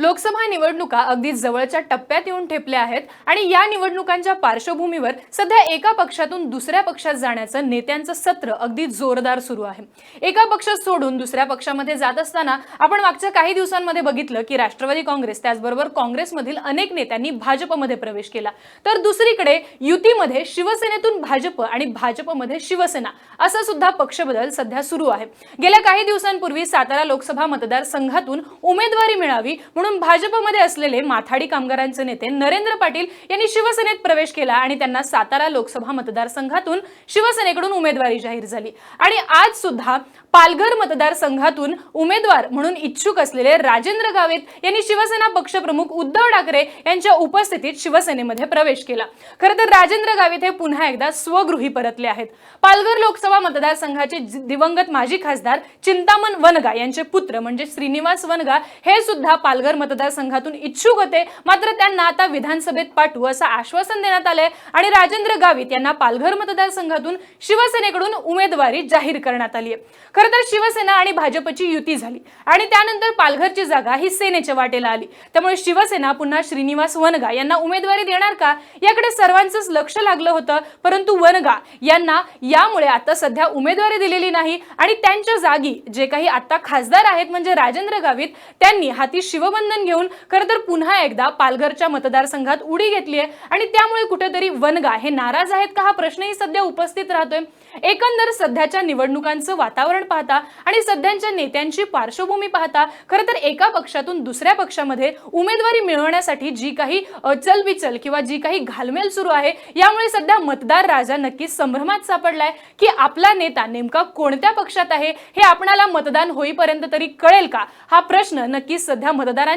लोकसभा निवडणुका अगदी जवळच्या टप्प्यात येऊन ठेपल्या आहेत आणि या निवडणुकांच्या पार्श्वभूमीवर सध्या एका पक्षातून दुसऱ्या पक्षात जाण्याचं नेत्यांचं सत्र अगदी जोरदार सुरू आहे. एका पक्षात सोडून दुसऱ्या पक्षामध्ये जात असताना आपण मागच्या काही दिवसांमध्ये बघितलं की राष्ट्रवादी काँग्रेस त्याचबरोबर काँग्रेसमधील अनेक नेत्यांनी भाजपमध्ये प्रवेश केला. तर दुसरीकडे युतीमध्ये शिवसेनेतून भाजप आणि भाजपमध्ये शिवसेना असा सुद्धा पक्षबदल सध्या सुरू आहे. गेल्या काही दिवसांपूर्वी सातारा लोकसभा मतदारसंघातून उमेदवारी मिळावी म्हणून भाजपमध्ये असलेले माथाडी कामगारांचे नेते नरेंद्र पाटील यांनी शिवसेनेत प्रवेश केला आणि त्यांना सातारा लोकसभा मतदारसंघातून शिवसेनेकडून उमेदवारी जाहीर झाली. आणि आज सुद्धा पालघर मतदारसंघातून उमेदवार म्हणून इच्छुक असलेले राजेंद्र गावित यांनी शिवसेना पक्षप्रमुख उद्धव ठाकरे यांच्या उपस्थितीत शिवसेनेमध्ये प्रवेश केला. खरं तर राजेंद्र गावित हे पुन्हा एकदा स्वगृही परतले आहेत. पालघर लोकसभा मतदारसंघाचे दिवंगत माजी खासदार चिंतामण वनगा यांचे पुत्र म्हणजे श्रीनिवास वनगा हे सुद्धा पालघर मतदारसंघातून इच्छुक होते. मात्र त्यांना आता विधानसभेत पाठवू असं आश्वासन देण्यात आलंय. आणि राजेंद्र गावित यांना पालघर मतदारसंघातून शिवसेनेकडून उमेदवारी जाहीर करण्यात आली आहे खरं तर शिवसेना आणि भाजपची युती झाली. आणि त्यानंतर पालघरची जागा ही सेनेच्या वाटेला आली. त्यामुळे शिवसेना पुन्हा श्रीनिवास वनगा यांना उमेदवारी देणार का? याकडे सर्वांचंच लक्ष लागलं होतं. परंतु वनगा यांना यामुळे आता सध्या उमेदवारी दिलेली नाही. आणि त्यांच्या जागी जे काही आता खासदार आहेत म्हणजे राजेंद्र गावित त्यांनी हाती शिवबंद अभिनंदन घेऊन खरं तर पुन्हा एकदा पालघरच्या मतदारसंघात उडी घेतली आहे आणि त्यामुळे कुठेतरी वनगा हे नाराज आहेत का हा प्रश्नही सध्या उपस्थित राहतोय. एकंदर सध्याच्या निवडणुकांचं वातावरण पाहता आणि सध्याच्या नेत्यांची पार्श्वभूमी पाहता खरं तर एका पक्षातून दुसऱ्या पक्षामध्ये उमेदवारी मिळवण्यासाठी जी काही चलबिचल किंवा जी काही घालमेल सुरू आहे यामुळे सध्या मतदार राजा नक्कीच संभ्रमात सापडलाय की आपला नेता नेमका कोणत्या पक्षात आहे हे आपणाला मतदान होईपर्यंत तरी कळेल का? हा प्रश्न नक्कीच सध्या मतदारांच्या